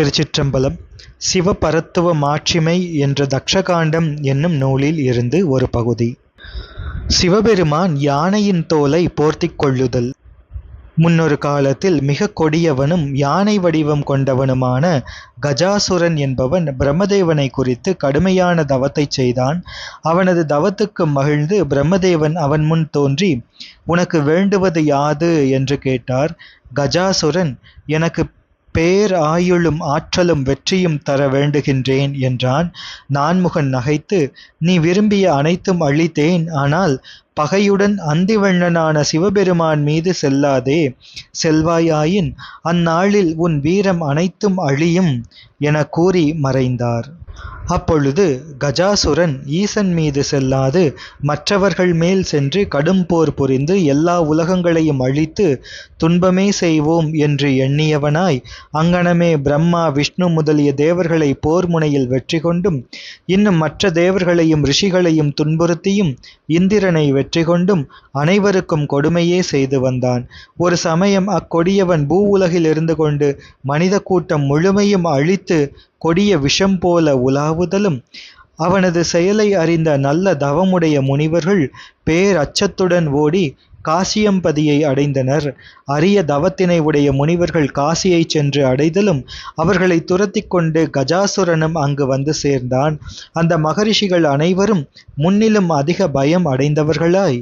திருச்சிற்றம்பலம் சிவபரத்துவ மாட்சிமை என்ற தக்ஷகாண்டம் என்னும் நூலில் இருந்து ஒரு பகுதி. சிவபெருமான் யானையின் தோலை போர்த்திக் கொள்ளுதல். முன்னொரு காலத்தில் மிக கொடியவனும் யானை வடிவம் கொண்டவனுமான கஜாசுரன் என்பவன் பிரம்மதேவனை குறித்து கடுமையான தவத்தை செய்தான். அவனது தவத்துக்கு மகிழ்ந்து பிரம்மதேவன் அவன் முன் தோன்றி உனக்கு வேண்டுவது யாது என்று கேட்டார். கஜாசுரன் எனக்கு பேர் ஆயுளும் ஆற்றலும் வெற்றியும் தர வேண்டுகின்றேன் என்றான். நான்முகன் நகைத்து நீ விரும்பிய அனைத்தும் அளித்தேன் ஆனால் பகையுடன் அந்திவண்ணனான சிவபெருமான் மீது செல்லாதே. செல்வாயாயின் அந்நாளில் உன் வீரம் அனைத்தும் அழியும் என கூறி மறைந்தார். அப்பொழுது கஜாசுரன் ஈசன் மீது செல்லாது மற்றவர்கள் மேல் சென்று கடும் போர் புரிந்து எல்லா உலகங்களையும் அழித்து துன்பமே செய்வோம் என்று எண்ணியவனாய் அங்கனமே பிரம்மா விஷ்ணு முதலிய தேவர்களை போர் முனையில் வெற்றி கொண்டும் இன்னும் மற்ற தேவர்களையும் ரிஷிகளையும் துன்புறுத்தியும் இந்திரனை வெற்றி கொண்டும் அனைவருக்கும் கொடுமையே செய்து வந்தான். ஒரு சமயம் அக்கொடியவன் பூ உலகில் இருந்து கொண்டு மனித கூட்டம் முழுமையும் அழித்து கொடிய விஷம் போல உலாவுதலும். அவனது செயலை அறிந்த நல்ல தவமுடைய முனிவர்கள் பேரச்சத்துடன் ஓடி காசியம்பதியை அடைந்தனர். அரிய தவத்தினை உடைய முனிவர்கள் காசியைச் சென்று அடைதலும் அவர்களை துரத்தி கொண்டு கஜாசுரனும் அங்கு வந்து சேர்ந்தான். அந்த மகரிஷிகள் அனைவரும் முன்னிலும் அதிக பயம் அடைந்தவர்களாய்.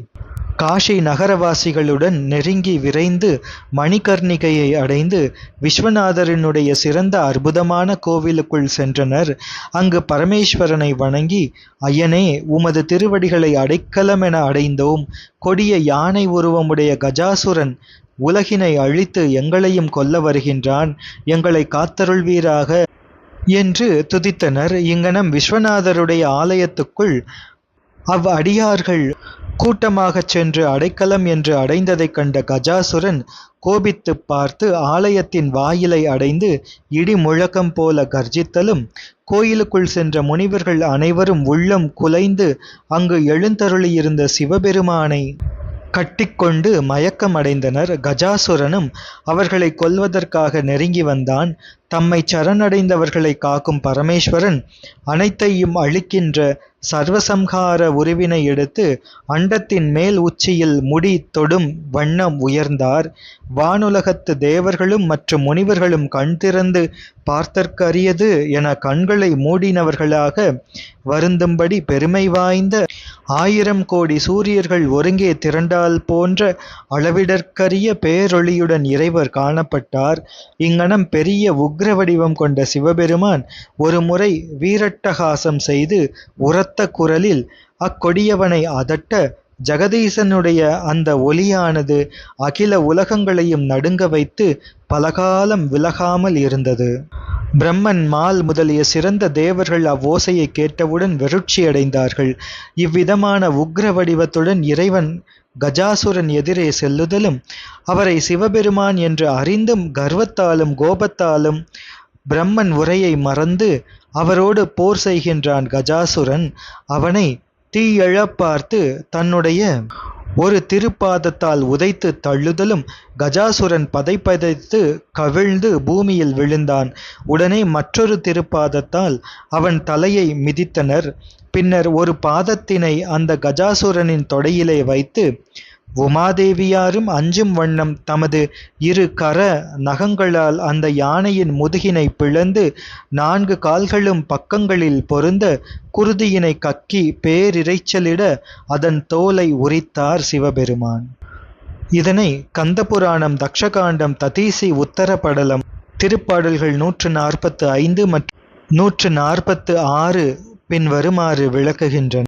காஷி நகரவாசிகளுடன் நெருங்கி விரைந்து மணிகர்ணிகையை அடைந்து விஸ்வநாதரினுடைய சிறந்த அற்புதமான கோவிலுக்குள் சென்றனர். அங்கு பரமேஸ்வரனை வணங்கி ஐயனே உமது திருவடிகளை அடைக்கலமென அடைந்தோம். கொடிய யானை உருவமுடைய கஜாசுரன் உலகினை அழித்து எங்களையும் கொல்ல வருகின்றான். எங்களை காத்தருள்வீராக என்று துதித்தனர். இங்கனம் விஸ்வநாதருடைய ஆலயத்துக்குள் அவ் அடியார்கள் கூட்டமாகச் சென்று அடைக்கலம் என்று அடைந்ததைக் கண்ட கஜாசுரன் கோபித்து பார்த்து ஆலயத்தின் வாயிலை அடைந்து இடி முழக்கம் போல கர்ஜித்தலும் கோயிலுக்குள் சென்ற முனிவர்கள் அனைவரும் உள்ளம் குலைந்து அங்கு எழுந்தருளியிருந்த சிவபெருமானை கட்டிக்கொண்டு மயக்கமடைந்தனர். கஜாசுரனும் அவர்களை கொல்வதற்காக நெருங்கி வந்தான். தம்மை சரணடைந்தவர்களை காக்கும் பரமேஸ்வரன் அனைத்தையும் அழிக்கின்ற சர்வசம்ஹார உருவினை எடுத்து அண்டத்தின் மேல் உச்சியில் முடி தொடும் வண்ணம் உயர்ந்தார். வானுலகத்து தேவர்களும் மற்றும் முனிவர்களும் கண் திறந்து பார்த்தற்கரியது என கண்களை மூடினவர்களாக வருந்தும்படி பெருமை வாய்ந்த ஆயிரம் கோடி சூரியர்கள் ஒருங்கே திரண்டால் போன்ற அளவிடற்கரிய பேரொளியுடன் இறைவர் காணப்பட்டார். இங்கனம் பெரிய உக்ர வடிவம் கொண்ட சிவபெருமான் ஒரு முறை வீரட்டகாசம் செய்து உரத்த குரலில் அக்கொடியவனை அதட்ட ஜெகதீசனுடைய அந்த ஒலியானது அகில உலகங்களையும் நடுங்க வைத்து பலகாலம் விலகாமல் இருந்தது. பிரம்மன் மால் முதலிய சிறந்த தேவர்கள் அவ்வோசையை கேட்டவுடன் வெருட்சியடைந்தார்கள் இவ்விதமான உக்ர வடிவத்துடன் இறைவன் கஜாசுரன் எதிரே செல்லுதலும் அவரை சிவபெருமான் என்று அறிந்தும் கர்வத்தாலும் கோபத்தாலும் பிரம்மன் உரையை மறந்து அவரோடு போர் செய்கின்றான் கஜாசுரன். அவனை தீயழப் பார்த்து தன்னுடைய ஒரு திருப்பாதத்தால் உதைத்து தள்ளுதலும் கஜாசுரன் பதைப்பதைத்து கவிழ்ந்து பூமியில் விழுந்தான். உடனே மற்றொரு திருப்பாதத்தால் அவன் தலையை மிதித்தனர். பின்னர் ஒரு பாதத்தினை அந்த கஜாசுரனின் தொடையிலே வைத்து உமாதேவியாரும் அஞ்சும் வண்ணம் தமது இரு கர நகங்களால் அந்த யானையின் முதுகினை பிளந்து நான்கு கால்களும் பக்கங்களில் பொருந்த குருதியினை கக்கி பேரிரைச்சலிட அதன் தோலை உரித்தார் சிவபெருமான். இதனை கந்தபுராணம் தக்ஷகாண்டம் ததீசி உத்தரப்படலம் திருப்பாடல்கள் நூற்று நாற்பத்து ஐந்து மற்றும் நூற்று நாற்பத்து ஆறு பின்வருமாறு விளக்குகின்றன.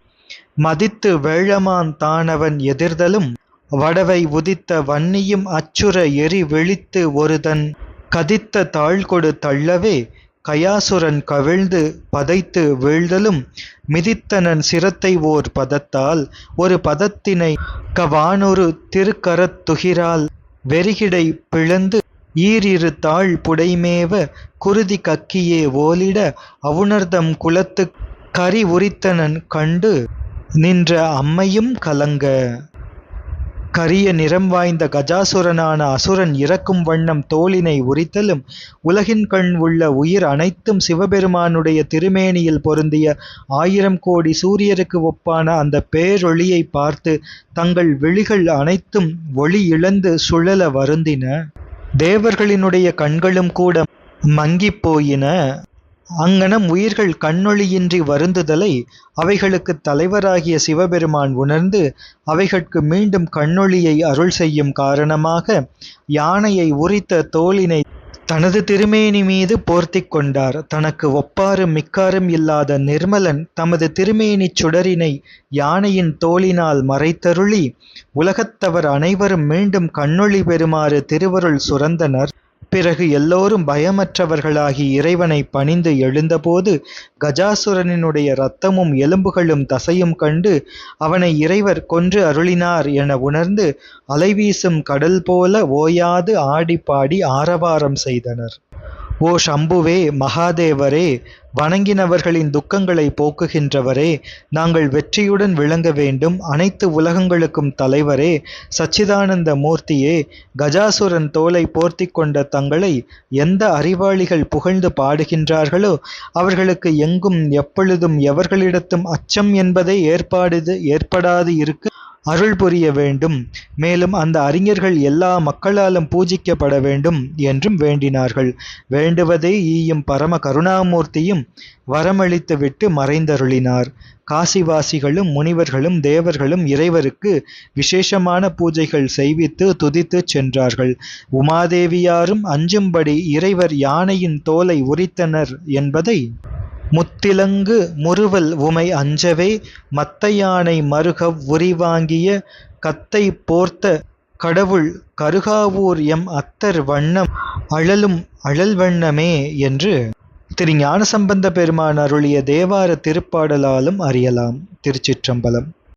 மதித்து வேழமான் தானவன் எதிர்தலும் வடவை உதித்த வன்னியும் அச்சுற எரி வெளித்து ஒருதன் கதித்த தாழ்கொடு தள்ளவே கயாசுரன் கவிழ்ந்து பதைத்து வீழ்தலும் மிதித்தனன் சிரத்தை ஓர் பதத்தால் ஒரு பதத்தினை கவானொரு திருக்கரத்துகிரால் வெறிகிடை பிளந்து ஈரிரு தாழ் புடைமேவ குருதி கக்கியே ஓலிட அவுணர்தம் குலத்து கரி உரித்தனன் கண்டு நின்ற அம்மையும் கலங்க. கரிய நிறம் வாய்ந்த கஜாசுரனான அசுரன் இறக்கும் வண்ணம் தோளினை உரித்தலும் உலகின் கண் உள்ள உயிர் அனைத்தும் சிவபெருமானுடைய திருமேனியில் பொருந்திய ஆயிரம் கோடி சூரியருக்கு ஒப்பான அந்த பேரொளியை பார்த்து தங்கள் விழிகள் அனைத்தும் ஒளி இழந்து சுழல வருந்தின. தேவர்களினுடைய கண்களும் கூட மங்கிப் போயின. அங்ஙனம் உயிர்கள் கண்ணொளியின்றி வருந்துதலை அவைகளுக்குத் தலைவராகிய சிவபெருமான் உணர்ந்து அவைகட்கு மீண்டும் கண்ணொளியை அருள் செய்யும் காரணமாக யானையை உரித்த தோளினை தனது திருமேனி மீது போர்த்திக் கொண்டார். தனக்கு ஒப்பாரும் மிக்காரும் இல்லாத நிர்மலன் தமது திருமேனிச் சுடரினை யானையின் தோளினால் மறைத்தருளி உலகத்தவர் அனைவரும் மீண்டும் கண்ணொளி பெறுமாறு திருவருள் சுரந்தனர். பிறகு எல்லோரும் பயமற்றவர்களாகி இறைவனை பணிந்து எழுந்தபோது கஜாசுரனினுடைய இரத்தமும் எலும்புகளும் தசையும் கண்டு அவனை இறைவர் கொன்று அருளினார் என உணர்ந்து அலைவீசும் கடல் போல ஓயாது ஆடிப்பாடி ஆரவாரம் செய்தனர். ஓ சம்புவே மகாதேவரே வணங்கினவர்களின் துக்கங்களை போக்குகின்றவரே நாங்கள் வெற்றியுடன் விளங்க வேண்டும். அனைத்து உலகங்களுக்கும் தலைவரே சச்சிதானந்த மூர்த்தியே கஜாசுரன் தோலை போர்த்தி கொண்ட தங்களை எந்த அறிவாளிகள் புகழ்ந்து பாடுகின்றார்களோ அவர்களுக்கு எங்கும் எப்பொழுதும் எவர்களிடத்தும் அச்சம் என்பதே ஏற்பாடு ஏற்படாது இருக்கு. அருள் புரிய வேண்டும். மேலும் அந்த அறிஞர்கள் எல்லா மக்களாலும் பூஜிக்கப்பட வேண்டும் என்றும் வேண்டினார்கள். வேண்டுவதே ஈயும் பரம கருணாமூர்த்தியும் வரமளித்துவிட்டு மறைந்தருளினார். காசிவாசிகளும் முனிவர்களும் தேவர்களும் இறைவருக்கு விசேஷமான பூஜைகள் செய்வித்து துதித்துச் சென்றார்கள். உமாதேவியாரும் அஞ்சும்படி இறைவர் யானையின் தோலை உரித்தனர் என்பதை முத்திலங்கு முறுவல் உமை அஞ்சவே மத்தையானை மருகவ் உரிவாங்கிய கத்தை போர்த்த கடவுள் கருகாவூர் எம் அத்தர் வண்ணம் அழலும் அழல் வண்ணமே என்று திரு ஞானசம்பந்த பெருமான் அருளிய தேவார திருப்பாடலாலும் அறியலாம். திருச்சிற்றம்பலம்.